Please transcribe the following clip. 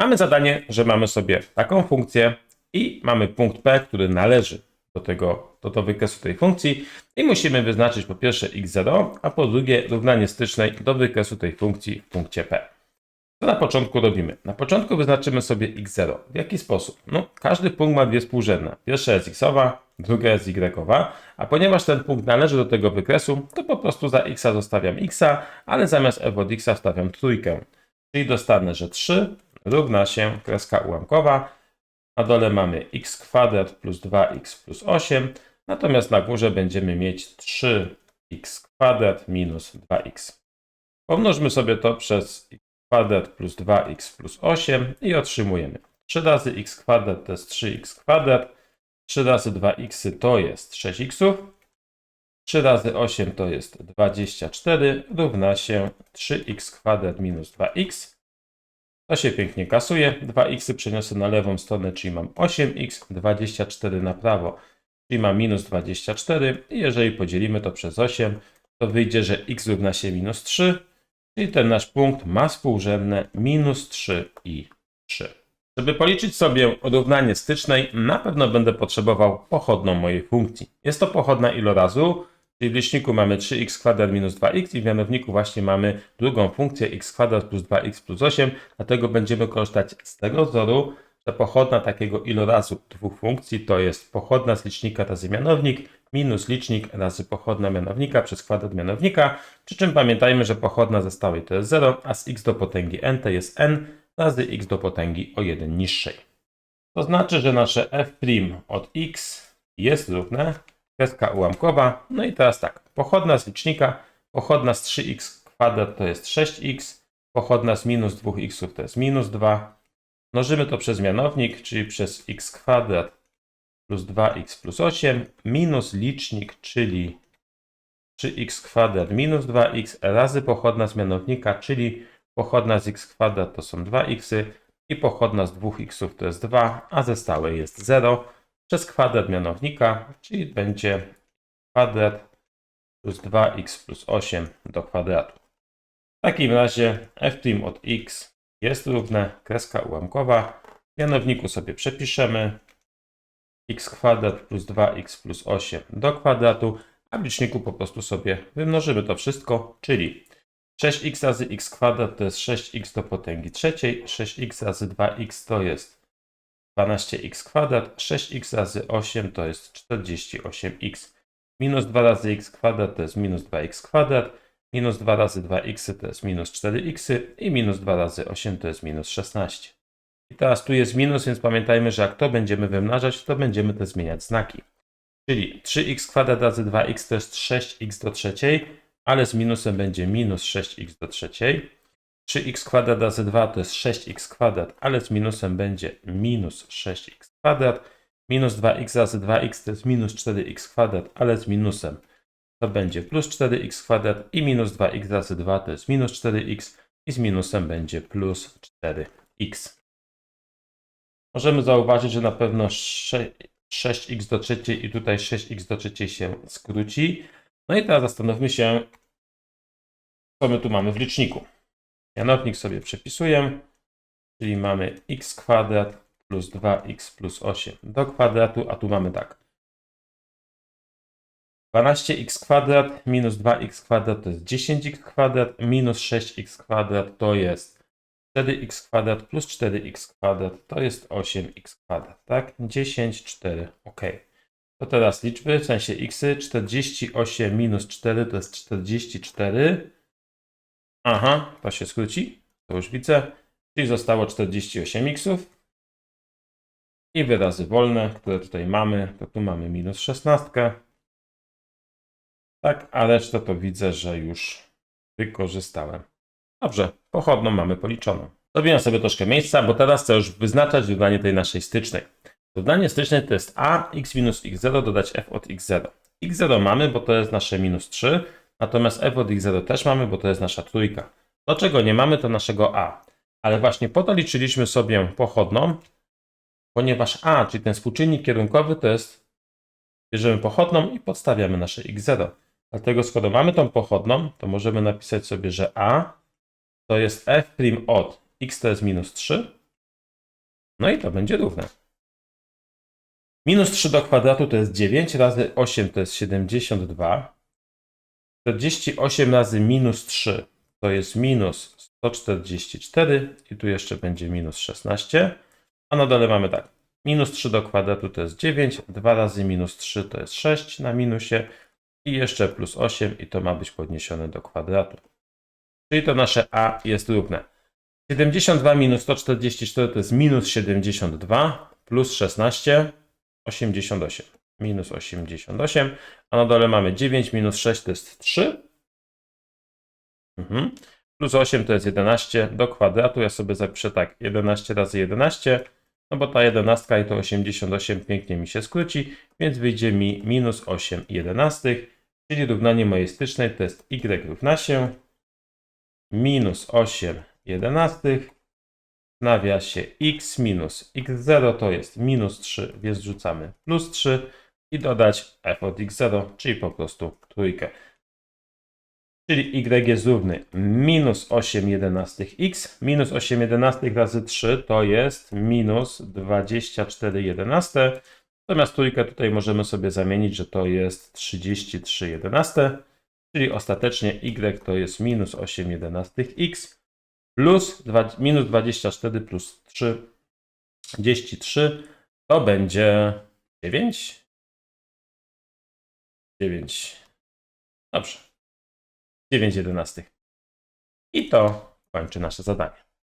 Mamy zadanie, że mamy sobie taką funkcję i mamy punkt P, który należy do tego, do, do wykresu tej funkcji i musimy wyznaczyć po pierwsze x0, a po drugie równanie stycznej do wykresu tej funkcji w punkcie P. Co na początku robimy? Na początku wyznaczymy sobie x0. W jaki sposób? No, każdy punkt ma dwie współrzędne. Pierwsza jest xowa, druga jest y, a ponieważ ten punkt należy do tego wykresu, to po prostu za x zostawiam x, ale zamiast f od x wstawiam trójkę. Czyli dostanę, że 3 równa się kreska ułamkowa. Na dole mamy x kwadrat plus 2x plus 8, natomiast na górze będziemy mieć 3x kwadrat minus 2x. Pomnożmy sobie to przez x kwadrat plus 2x plus 8 i otrzymujemy 3 razy x kwadrat to jest 3x kwadrat, 3 razy 2x to jest 6x, 3 razy 8 to jest 24 równa się 3x kwadrat minus 2x. To się pięknie kasuje. 2x przeniosę na lewą stronę, czyli mam 8x, 24 na prawo, czyli mam minus 24. I jeżeli podzielimy to przez 8, to wyjdzie, że x równa się minus 3, czyli ten nasz punkt ma współrzędne minus 3 i 3. Żeby policzyć sobie równanie stycznej, na pewno będę potrzebował pochodną mojej funkcji. Jest to pochodna ilorazu, Czyli w liczniku mamy 3x kwadrat minus 2x i w mianowniku właśnie mamy drugą funkcję x kwadrat plus 2x plus 8, dlatego będziemy korzystać z tego wzoru, że pochodna takiego ilorazu dwóch funkcji to jest pochodna z licznika razy mianownik minus licznik razy pochodna mianownika przez kwadrat mianownika, przy czym pamiętajmy, że pochodna ze stałej to jest 0, a z x do potęgi n to jest n razy x do potęgi o 1 niższej. To znaczy, że nasze f' od x jest równe kreska ułamkowa. No i teraz tak, pochodna z licznika, pochodna z 3x kwadrat to jest 6x, pochodna z minus 2x to jest minus 2. Mnożymy to przez mianownik, czyli przez x kwadrat plus 2x plus 8, minus licznik, czyli 3x kwadrat minus 2x razy pochodna z mianownika, czyli pochodna z x kwadrat to są 2x i pochodna z 2x to jest 2, a ze stałej jest 0 przez kwadrat mianownika, czyli będzie kwadrat plus 2x plus 8 do kwadratu. W takim razie f' od x jest równe kreska ułamkowa. W mianowniku sobie przepiszemy x kwadrat plus 2x plus 8 do kwadratu, a w liczniku po prostu sobie wymnożymy to wszystko, czyli 6x razy x kwadrat to jest 6x do potęgi trzeciej, 6x razy 2x to jest 12x kwadrat, 6x razy 8 to jest 48x. Minus 2 razy x kwadrat to jest minus 2x kwadrat, minus 2 razy 2x to jest minus 4x i minus 2 razy 8 to jest minus 16. I teraz tu jest minus, więc pamiętajmy, że jak to będziemy wymnażać, to będziemy te zmieniać znaki. Czyli 3x kwadrat razy 2x to jest 6x do trzeciej, ale z minusem będzie minus 6x do trzeciej. 3x kwadrat razy 2 to jest 6x kwadrat, ale z minusem będzie minus 6x kwadrat. Minus 2x razy 2x to jest minus 4x kwadrat, ale z minusem to będzie plus 4x kwadrat i minus 2x razy 2 to jest minus 4x i z minusem będzie plus 4x. Możemy zauważyć, że na pewno 6x do trzeciej i tutaj 6x do trzeciej się skróci. No i teraz zastanówmy się, co my tu mamy w liczniku. Mianownik sobie przepisuję, czyli mamy x kwadrat plus 2x plus 8 do kwadratu, a tu mamy tak. 12x kwadrat minus 2x kwadrat to jest 10x kwadrat, minus 6x kwadrat to jest 4x kwadrat plus 4x kwadrat to jest 8x kwadrat, tak? 10, 4, ok. To teraz liczby, w sensie x, 48 minus 4 to jest 44, Aha, to się skróci. To już widzę. Czyli zostało 48 xów. I wyrazy wolne, które tutaj mamy, to tu mamy minus 16. Tak, a resztę to widzę, że już wykorzystałem. Dobrze, pochodną mamy policzoną. Zrobiłem sobie troszkę miejsca, bo teraz chcę już wyznaczać równanie tej naszej stycznej. Równanie stycznej to jest a x minus x0 dodać f od x0. x0 mamy, bo to jest nasze minus 3, Natomiast f od x0 też mamy, bo to jest nasza trójka. Do czego nie mamy, to naszego a. Ale właśnie po to liczyliśmy sobie pochodną, ponieważ a, czyli ten współczynnik kierunkowy, to jest, bierzemy pochodną i podstawiamy nasze x0. Dlatego skoro mamy tą pochodną, to możemy napisać sobie, że a to jest f' od x to jest minus 3, No i to będzie równe. Minus 3 do kwadratu to jest 9 razy 8 to jest 72. 48 razy minus 3 to jest minus 144 i tu jeszcze będzie minus 16. A na dole mamy tak. Minus 3 do kwadratu to jest 9, 2 razy minus 3 to jest 6 na minusie i jeszcze plus 8 i to ma być podniesione do kwadratu. Czyli to nasze a jest równe. 72 minus 144 to jest minus 72 plus 16 88 minus 88 a na dole mamy 9 minus 6 to jest 3 mhm. plus 8 to jest 11 do kwadratu ja sobie zapiszę tak 11 razy 11 no bo ta 11 i to 88 pięknie mi się skróci więc wyjdzie mi minus 8 jedenastych czyli równanie mojej stycznej to jest y równa się minus 8 jedenastych w nawiasie x minus x0 to jest minus 3, więc rzucamy plus 3 i dodać f od x0, czyli po prostu trójkę. Czyli y jest równy minus 8 jedenastych x, minus 8 jedenastych razy 3 to jest minus 24 jedenaste. Natomiast trójkę tutaj możemy sobie zamienić, że to jest 33 jedenaste, czyli ostatecznie y to jest minus 8 jedenastych x plus 2, minus 24 plus 3, 33 to będzie 9. 9. Dobrze. 9 jedenastych. I to kończy nasze zadanie.